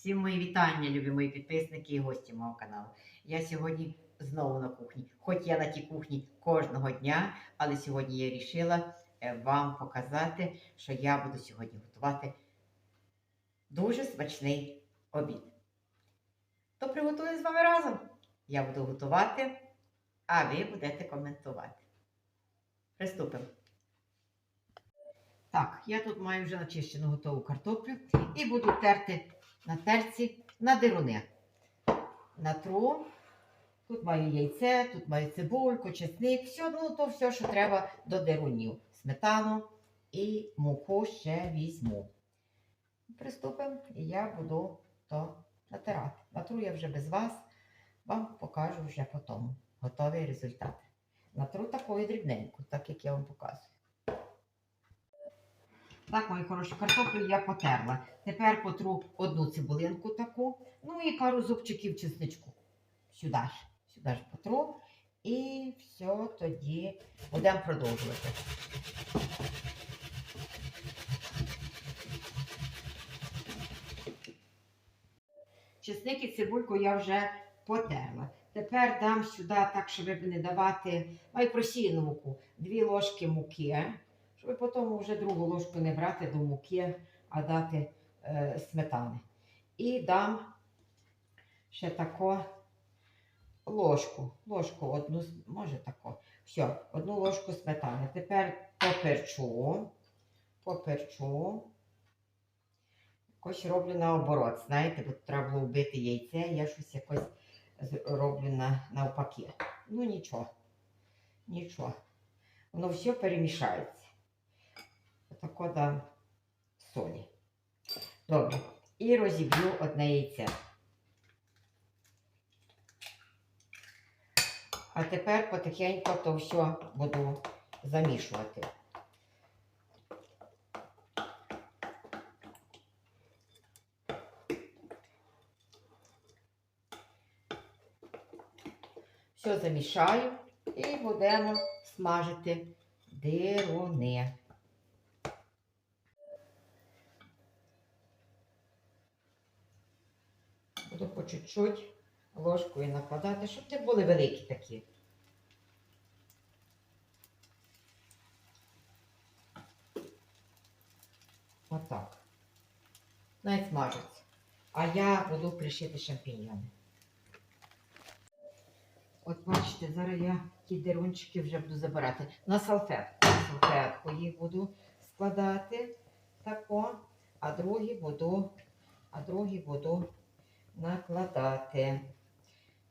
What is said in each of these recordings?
Всім мої вітання, любі мої підписники і гості мого каналу. Я сьогодні знову на кухні. Хоч я на тій кухні кожного дня, але сьогодні я вирішила вам показати, що я буду сьогодні готувати дуже смачний обід. То приготую з вами разом. Я буду готувати, а ви будете коментувати. Приступимо. Так, я тут маю вже начищену готову картоплю і буду терти на терці на дируни. Натру. Тут маю яйце, тут маю цибульку, чесник, все, ну то все, що треба до дирунів. Сметану і муку ще візьму. Приступимо, і я буду то натирати. Натру я вже без вас, вам покажу вже потім готовий результат. Натру такою дрібненьку, так як я вам показую. Так, мої хороші, картоплю я потерла. Тепер потру одну цибулинку таку, ну і пару зубчиків чесничку. Сюди ж, сюди ж потру. І все, тоді будемо продовжувати. Чесник і цибульку я вже потерла. Тепер дам сюди, так, щоб не давати, маю просіяну муку, дві ложки муки щоб потім вже другу ложку не брати до муки, а дати е, сметани. І дам ще тако ложку, ложку одну, може тако. Все, одну ложку сметани. Тепер поперчу, поперчу. Якось роблю наоборот, знаєте, бо треба було вбити яйце, я щось якось роблю на, навпаки. Ну нічого, нічого. Воно все перемішається. Отако дам солі. Добре. І розіб'ю одне яйце. А тепер потихеньку то все буду замішувати. Все замішаю і будемо смажити дируни. Буду по чуть-чуть ложкою накладати, щоб не були великі такі. Отак. Навіть смажаться. А я буду кришити шампіньйони. От бачите, зараз я ті дерунчики вже буду забирати. На салфетку. Салфетку їх буду складати тако, а другі буду, а другі буду накладати.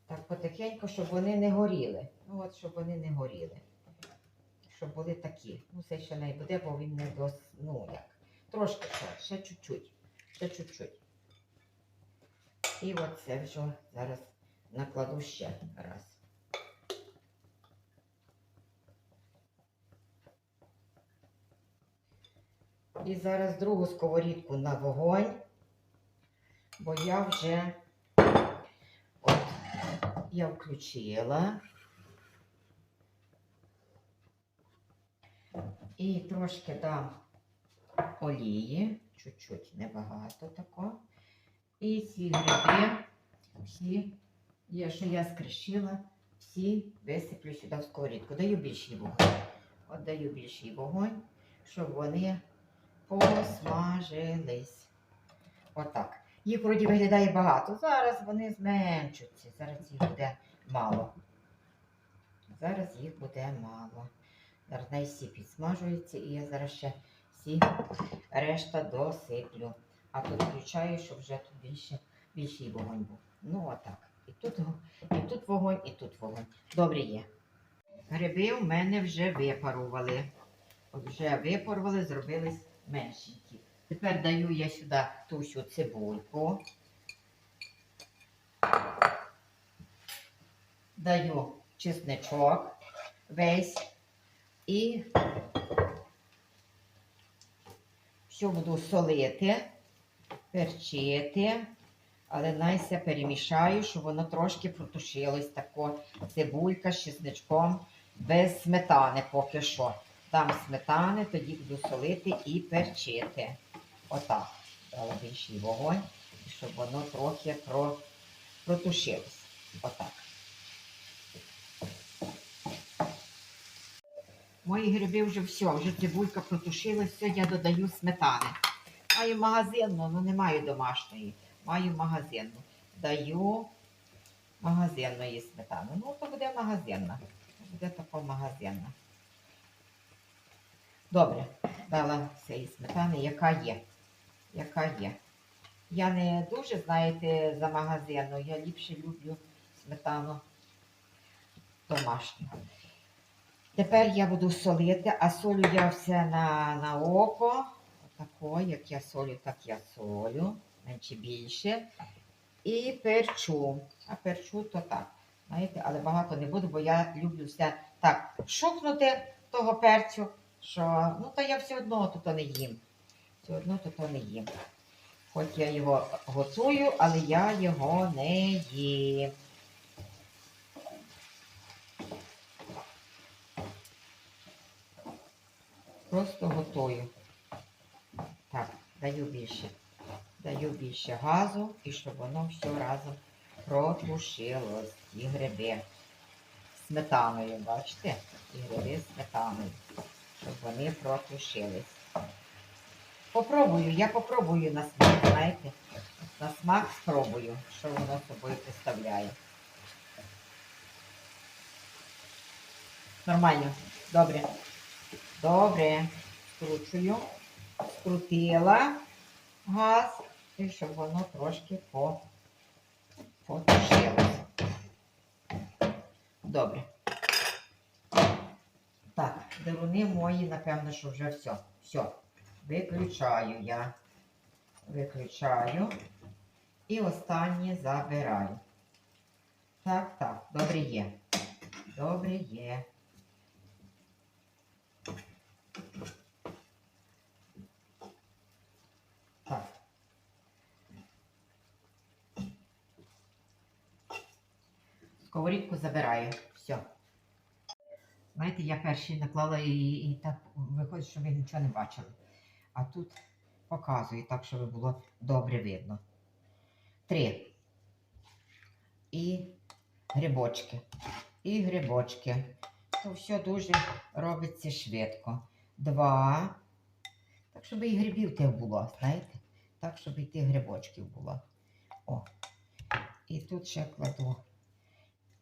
Так, потихеньку, щоб вони не горіли. Ну от, щоб вони не горіли. Щоб були такі. Ну, це ще не буде, бо він не дос... Ну як. Трошки ще, ще чуть-чуть. Ще чуть-чуть. І от це вже зараз накладу ще раз. І зараз другу сковорідку на вогонь бо я вже от я включила і трошки дам олії, чуть-чуть небагато тако. І ці гриби, всі, є, що я скришила, всі висиплю сюди в сковорідку. Даю більший вогонь. От даю більший вогонь, щоб вони посмажились. Отак. Їх вроді виглядає багато. Зараз вони зменшуються. Зараз їх буде мало. Зараз їх буде мало. Зараз най всі підсмажуються і я зараз ще всі решта досиплю. А тут включаю, щоб вже тут більше, більший вогонь був. Ну отак. І тут, і тут вогонь, і тут вогонь. Добре є. Гриби у мене вже випарували. От вже випарували, зробились меншенькі. Тепер даю я сюди ту всю цибульку. Даю чесничок весь і все буду солити, перчити, але найся перемішаю, щоб воно трошки протушилось тако цибулька з чесничком без сметани поки що. Дам сметани, тоді буду солити і перчити. Отак. Більший вогонь. щоб воно трохи про, протушилось. Отак. Мої гриби вже все, вже цибулька протушилась, все, я додаю сметани. Маю магазинну, але не маю домашньої. Маю магазинну. Даю магазинної сметани. Ну, то буде магазинна. Буде така магазинна. Добре, дала цієї сметани, яка є. Яка є. Я не дуже, знаєте, за магазинну. Я ліпше люблю сметану домашню. Тепер я буду солити, а солю я все на, на око. Отако, як я солю, так я солю. Менше більше. І перчу. А перчу то так. Знаєте, але багато не буду, бо я люблю все так шукнути того перцю, що ну то я все одно тут не їм. Все одно тут не їм. Хоч я його готую, але я його не їм. Просто готую. Так, даю більше. Даю більше газу і щоб воно все разом протушилось. Ті гриби сметаною, бачите? Ті гриби сметаною. Щоб вони протушились. Попробую, я попробую на смак, знаєте. На смак спробую, що воно собою представляє. Нормально. Добре. Добре. Скручую. Скрутила газ і щоб воно трошки по, потушилося. Добре. Так, деруни мої, напевно, що вже все. Все. Виключаю я. Виключаю. І останнє забираю. Так, так, добре є. Добре є. Так. Сковорідку забираю. Все. Знаєте, я перший наклала і, і так виходить, що ви нічого не бачили. А тут показую так, щоб було добре видно. Три. І грибочки. І грибочки. То все дуже робиться швидко. Два. Так, щоб і грибів тих було, знаєте? Так, щоб і тих грибочків було. О. І тут ще кладу,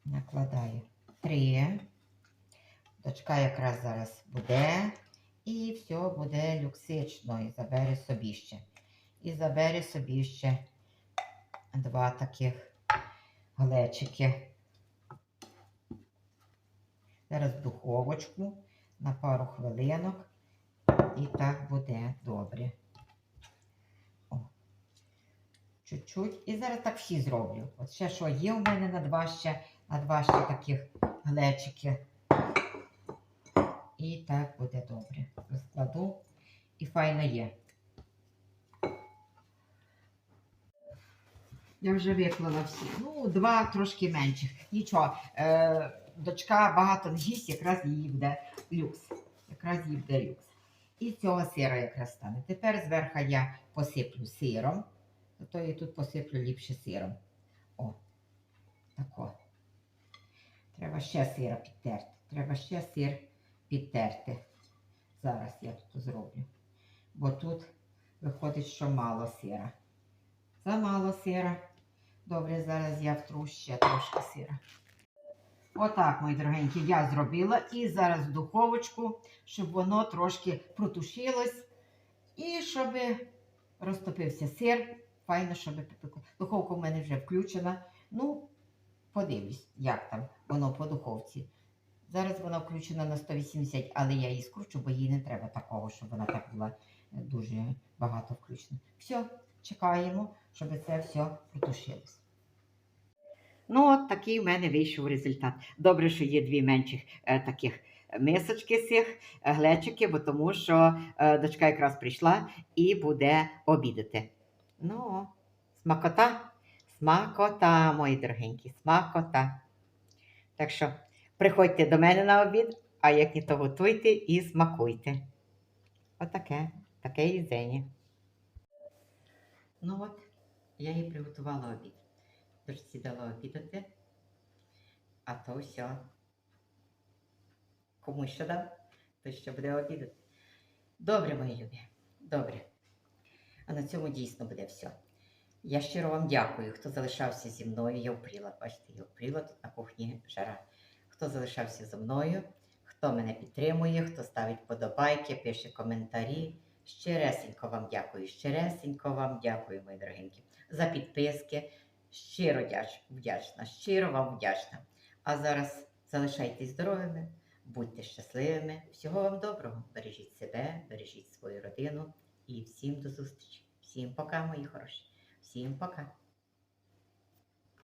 накладаю три. Дочка якраз зараз буде. І все буде люксично. І забере собі ще. І забере собі ще два таких глечики. Зараз духовочку на пару хвилинок. І так буде добре. Чуть-чуть. І зараз так всі зроблю. От ще що є у мене на два ще, на два ще таких глечики. І так буде добре. Розкладу і файно є. Я вже виклала всі. Ну, два трошки менших. Нічого. Е, дочка багато не їсть, якраз їй буде люкс. Якраз їй буде люкс. І цього сира якраз стане. Тепер зверху я посиплю сиром. Зато я тут посиплю ліпше сиром. О, тако. Треба ще сира підтерти. Треба ще сир підтерти. Зараз я тут зроблю. Бо тут виходить, що мало сира. Замало сира. Добре, зараз я втру ще трошки сира. Отак, мої дорогенькі, я зробила. І зараз в духовочку, щоб воно трошки протушилось. І щоб розтопився сир. Файно, щоб попекло. Духовка в мене вже включена. Ну, подивлюсь, як там воно по духовці. Зараз вона включена на 180, але я її скручу, бо їй не треба такого, щоб вона так була дуже багато включена. Все, чекаємо, щоб це все протушилось. Ну, от такий в мене вийшов результат. Добре, що є дві менших е, таких мисочки цих е, глечики, бо тому що е, дочка якраз прийшла і буде обідати. Ну, смакота, смакота, мої дорогенькі, смакота. Так що приходьте до мене на обід, а як і то готуйте і смакуйте. Отаке, таке їдзення. Ну от, я їй приготувала обід. Дочці дала обідати, а то все. Комусь що дав, то що буде обідати. Добре, мої любі, добре. А на цьому дійсно буде все. Я щиро вам дякую, хто залишався зі мною. Я впріла, бачите, я впріла тут на кухні жара. Хто залишався зі мною, хто мене підтримує, хто ставить подобайки, пише коментарі. Щиресенько вам дякую, щиресенько вам дякую, мої дорогенькі, за підписки. Щиро вдячна, щиро вам вдячна. А зараз залишайтесь здоровими, будьте щасливими. Всього вам доброго. Бережіть себе, бережіть свою родину і всім до зустрічі. Всім пока, мої хороші. Всім пока.